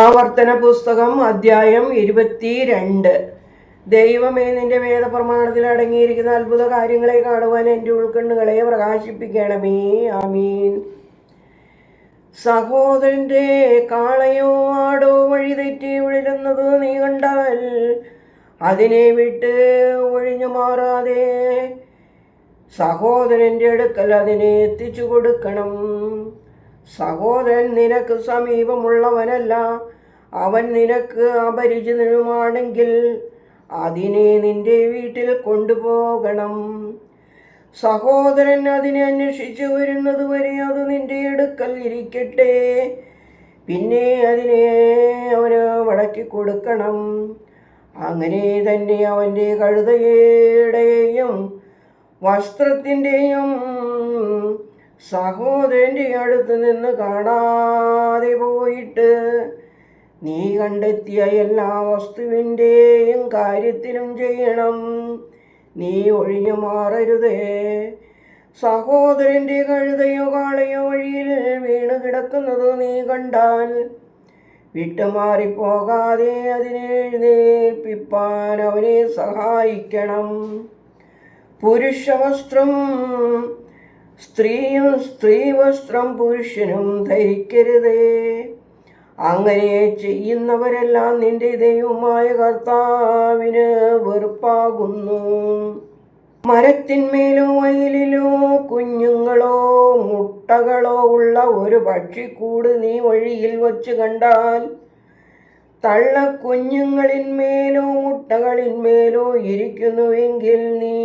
ആവർത്തന പുസ്തകം അധ്യായം ഇരുപത്തിരണ്ട്. ദൈവമേ നിന്റെ വേദപ്രമാണത്തിൽ അടങ്ങിയിരിക്കുന്ന അത്ഭുത കാര്യങ്ങളെ കാണുവാൻ എന്റെ ഉൾക്കണ്ണുകളെ പ്രകാശിപ്പിക്കണമേ. ആമീൻ. സഹോദരന്റെ കാളയോ ആടോ വഴി തെറ്റി വിഴുന്നത് നീ കണ്ടാൽ അതിനെ വിട്ട് ഒഴിഞ്ഞു മാറാതെ സഹോദരന്റെ അടുക്കൽ അതിനെ എത്തിച്ചു കൊടുക്കണം. സഹോദരൻ നിനക്ക് സമീപമുള്ളവനല്ല. അവൻ നിനക്ക് അപരിചിതനുമാണെങ്കിൽ അതിനെ നിന്റെ വീട്ടിൽ കൊണ്ടുപോകണം. സഹോദരൻ അതിനെ അന്വേഷിച്ചു വരുന്നത് വരെ അത് നിന്റെ അടുക്കൽ ഇരിക്കട്ടെ. പിന്നെ അതിനെ അവന് മടക്കി കൊടുക്കണം. അങ്ങനെ തന്നെ അവന്റെ കഴുതയുടെയും വസ്ത്രത്തിന്റെയും സഹോദരന്റെ അടുത്ത് നിന്ന് കാണാതെ പോയിട്ട് നീ കണ്ടെത്തിയ എല്ലാ വസ്തുവിന്റെയും കാര്യത്തിലും ചെയ്യണം. നീ ഒഴിഞ്ഞു മാറരുതേ. സഹോദരന്റെ കഴുതയോ കാളയോ വഴിയിൽ വീണ് കിടക്കുന്നത് നീ കണ്ടാൽ വിട്ടുമാറിപ്പോകാതെ അതിനെ എഴുന്നേൽപ്പിപ്പാൻ അവനെ സഹായിക്കണം. പുരുഷവസ്ത്രം സ്ത്രീയും സ്ത്രീ വസ്ത്രം പുരുഷനും ധരിക്കരുതേ. അങ്ങനെ ചെയ്യുന്നവരെല്ലാം നിന്റെ ദൈവമായ കർത്താവിന് വെറുപ്പാകുന്നു. മരത്തിന്മേലോ വയലിലോ കുഞ്ഞുങ്ങളോ മുട്ടകളോ ഉള്ള ഒരു പക്ഷിക്കൂട് നീ വഴിയിൽ വച്ച് കണ്ടാൽ തള്ള കുഞ്ഞുങ്ങളിന്മേലോ മുട്ടകളിന്മേലോ ഇരിക്കുന്നുവെങ്കിൽ നീ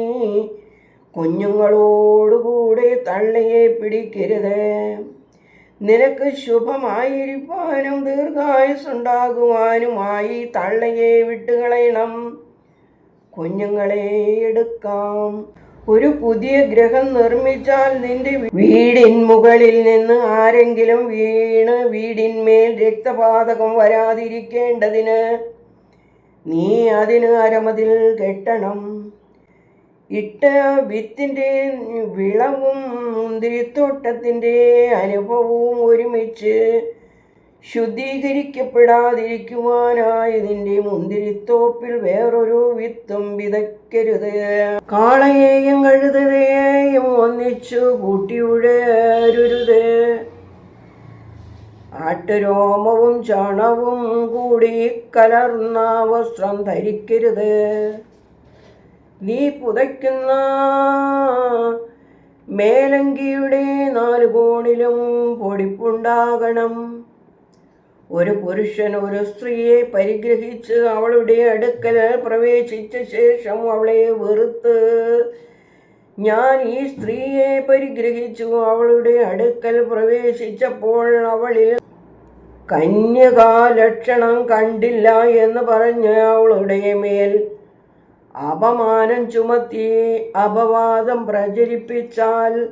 കുഞ്ഞുങ്ങളോടുകൂടെ തള്ളയെ പിടിക്കരുത്. നിനക്ക് ശുഭമായിരിക്കാനും ദീർഘായുസുണ്ടാകുവാനുമായി തള്ളയെ വിട്ടുകളയണം. കുഞ്ഞുങ്ങളെ എടുക്കാം. ഒരു പുതിയ ഗ്രഹം നിർമ്മിച്ചാൽ നിന്റെ വീടിൻ മുകളിൽ നിന്ന് ആരെങ്കിലും വീണ് വീടിന്മേൽ രക്തപാതകം വരാതിരിക്കേണ്ടതിന് നീ അതിന് അരമതിൽ കെട്ടണം. ഇട്ട വിത്തിന്റെ വിളവും മുന്തിരിത്തോട്ടത്തിന്റെ അനുഭവവും ഒരുമിച്ച് ശുദ്ധീകരിക്കപ്പെടാതിരിക്കുവാനായതിന്റെ മുന്തിരിത്തോപ്പിൽ വേറൊരു വിത്തും വിതയ്ക്കരുത്. കാളയെയും കഴുതയെയും ഒന്നിച്ചു കൂട്ടിയുഴരുത് ആട്ടുരോമവും ചണവും കൂടി കലർന്ന വസ്ത്രം ധരിക്കരുത്. നീ പുതയ്ക്കുന്ന മേലങ്കിയുടെ നാലു കോണിലും പൊടിപ്പുണ്ടാകണം. ഒരു പുരുഷൻ ഒരു സ്ത്രീയെ പരിഗ്രഹിച്ച് അവളുടെ അടുക്കൽ പ്രവേശിച്ച ശേഷം അവളെ വെറുത്ത് ഞാൻ ഈ സ്ത്രീയെ പരിഗ്രഹിച്ചു. അവളുടെ അടുക്കൽ പ്രവേശിച്ചപ്പോൾ അവളിൽ കന്യകാലക്ഷണം കണ്ടില്ല എന്ന് പറഞ്ഞ് അവളുടെ മേൽ അപമാനം ചുമത്തി അപവാദം പ്രചരിപ്പിച്ചാൽ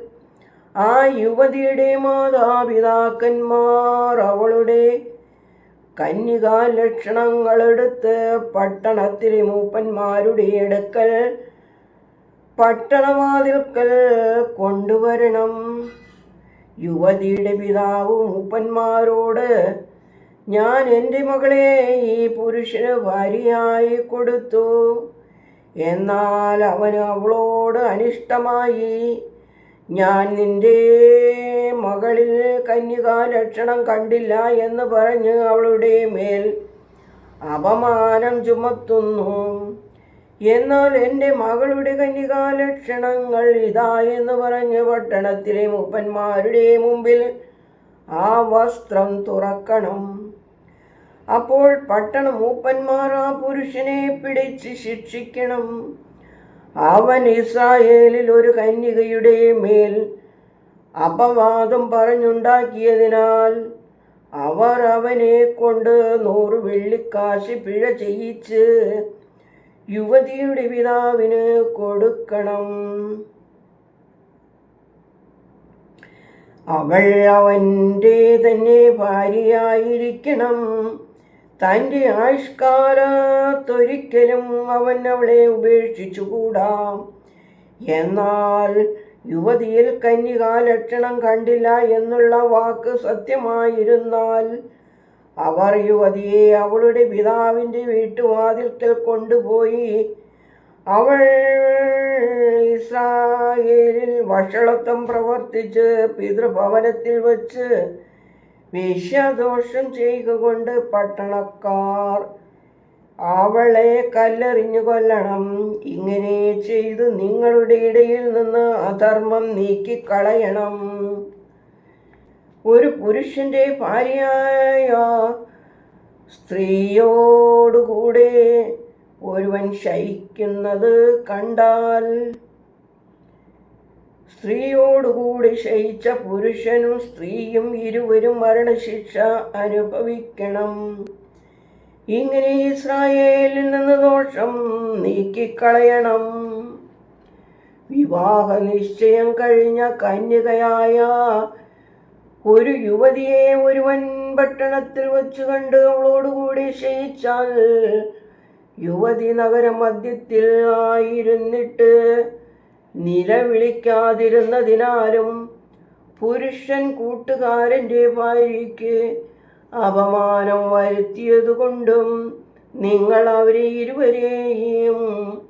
ആ യുവതിയുടെ മാതാപിതാക്കന്മാർ അവളുടെ കന്യകാ ലക്ഷണങ്ങളെടുത്ത് പട്ടണത്തിലെ മൂപ്പന്മാരുടെ അടുക്കൽ പട്ടണവാതിൽക്കൽ കൊണ്ടുവരണം. യുവതിയുടെ പിതാവ് മൂപ്പന്മാരോട് ഞാൻ എന്റെ മകളെ ഈ പുരുഷന് ഭാര്യയായി കൊടുത്തു. എന്നാൽ അവന് അവളോട് അനിഷ്ടമായി. ഞാൻ നിന്റെ മകളിൽ കന്യകാ ലക്ഷണം കണ്ടില്ല എന്ന് പറഞ്ഞ് അവളുടെ മേൽ അപമാനം ചുമത്തുന്നു. എന്നാൽ എന്റെ മകളുടെ കന്യകാ ലക്ഷണങ്ങൾ ഇതാ എന്ന് പറഞ്ഞ് പട്ടണത്തിലെ മുപ്പന്മാരുടെ മുമ്പിൽ ആ വസ്ത്രം തുറക്കണം. അപ്പോൾ പട്ടണ മൂപ്പന്മാർ ആ പുരുഷനെ പിടിച്ച് ശിക്ഷിക്കണം. അവൻ ഇസ്രായേലിൽ ഒരു കന്യകയുടെ മേൽ അപവാദം പറഞ്ഞുണ്ടാക്കിയതിനാൽ അവർ അവനെ കൊണ്ട് നൂറ് വെള്ളിക്കാശ് പിഴ ചെയ്യിച്ച് യുവതിയുടെ പിതാവിന് കൊടുക്കണം. അവൾ അവന്റെ തന്നെ ഭാര്യയായിരിക്കണം. തന്റെ ആയുഷ്കാലത്തൊരിക്കലും അവൻ അവളെ ഉപേക്ഷിച്ചുകൂടാ. എന്നാൽ യുവതിയിൽ കന്യകാലക്ഷണം കണ്ടില്ല എന്നുള്ള വാക്ക് സത്യമായിരുന്നാൽ അവർ യുവതിയെ അവളുടെ പിതാവിന്റെ വീട്ടുവാതിൽക്കൽ കൊണ്ടുപോയി അവൾ ഇസ്രായേലിൽ വഷളത്വം പ്രവർത്തിച്ച് പിതൃഭവനത്തിൽ വച്ച് വേശ്യാദോഷം ചെയ്യുക കൊണ്ട് പട്ടണക്കാർ അവളെ കല്ലെറിഞ്ഞു കൊല്ലണം. ഇങ്ങനെ ചെയ്ത് നിങ്ങളുടെ ഇടയിൽ നിന്ന് അധർമ്മം നീക്കിക്കളയണം. ഒരു പുരുഷന്റെ ഭാര്യയായ സ്ത്രീയോടുകൂടെ ഒരുവൻ ശയിക്കുന്നത് കണ്ടാൽ സ്ത്രീയോടുകൂടി ശയിച്ച പുരുഷനും സ്ത്രീയും ഇരുവരും മരണശിക്ഷ അനുഭവിക്കണം. ഇങ്ങനെ ഇസ്രായേലിൽ നിന്ന് ദോഷം നീക്കിക്കളയണം. വിവാഹ നിശ്ചയം കഴിഞ്ഞ കന്യകയായ ഒരു യുവതിയെ ഒരു വൻ പട്ടണത്തിൽ വച്ചു കണ്ട് അവളോടുകൂടി ശയിച്ചാൽ യുവതി നഗരമധ്യത്തിൽ ആയിരുന്നിട്ട് നിലവിളിക്കാതിരുന്നതിനാലും പുരുഷൻ കൂട്ടുകാരന്റെ ഭാര്യയ്ക്ക് അപമാനം വരുത്തിയതുകൊണ്ടും നിങ്ങൾ അവരെ ഇരുവരെയും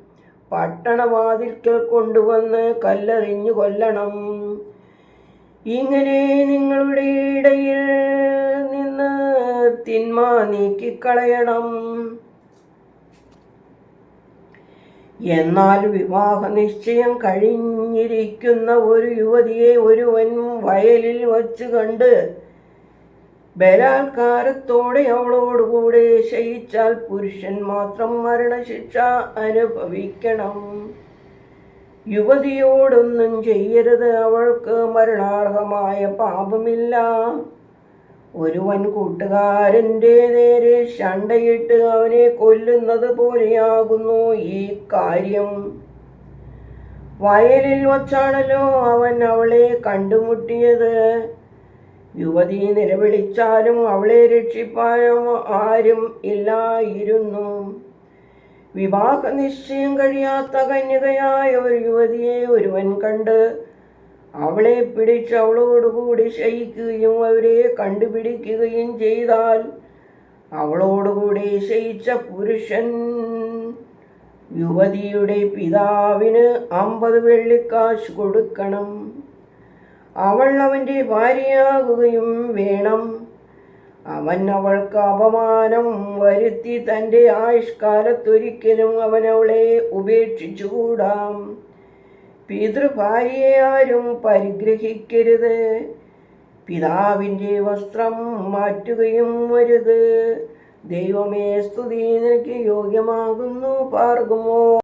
പട്ടണവാതിൽക്കൽ കൊണ്ടുവന്ന് കല്ലെറിഞ്ഞു കൊല്ലണം. ഇങ്ങനെ നിങ്ങളുടെ ഇടയിൽ നിന്ന് തിന്മ നീക്കിക്കളയണം. എന്നാൽ വിവാഹ നിശ്ചയം കഴിഞ്ഞിരിക്കുന്ന ഒരു യുവതിയെ ഒരുവൻ വയലിൽ വച്ച് കണ്ട് ബലാത്കാരത്തോടെ അവളോടുകൂടെ ശയിച്ചാൽ പുരുഷൻ മാത്രം മരണശിക്ഷ അനുഭവിക്കണം. യുവതിയോടൊന്നും ചെയ്യരുത്. അവൾക്ക് മരണാർഹമായ പാപമില്ല. ഒരുവൻ കൂട്ടുകാരന്റെ നേരെ ശണ്ടയിട്ട് അവനെ കൊല്ലുന്നത് പോലെയാകുന്നു ഈ കാര്യം. വയലിൽ വച്ചാണല്ലോ അവൻ അവളെ കണ്ടുമുട്ടിയത്. യുവതി നിലവിളിച്ചാലും അവളെ രക്ഷിപ്പാനും ആരും ഇല്ലായിരുന്നു. വിവാഹ നിശ്ചയം കഴിയാത്ത കന്യകയായ ഒരു യുവതിയെ ഒരുവൻ കണ്ട് അവളെ പിടിച്ച് അവളോടുകൂടി ശയിക്കുകയും അവരെ കണ്ടുപിടിക്കുകയും ചെയ്താൽ അവളോടുകൂടി ശയിച്ച പുരുഷൻ യുവതിയുടെ പിതാവിന് അമ്പത് വെള്ളിക്കാശ് കൊടുക്കണം. അവൾ അവന്റെ ഭാര്യയാകുകയും വേണം. അവൻ അവൾക്ക് അപമാനം വരുത്തി തന്റെ ആയുഷ്കാലത്തൊരിക്കലും അവൻ അവളെ ഉപേക്ഷിച്ചുകൂടാം. പിതൃഭാര്യയെ ആരും പരിഗ്രഹിക്കരുത്. പിതാവിന്റെ വസ്ത്രം മാറ്റുകയും വരുത്. ദൈവമേ സ്തുതി നിനക്ക് യോഗ്യമാകുന്നു പാർഗുമോ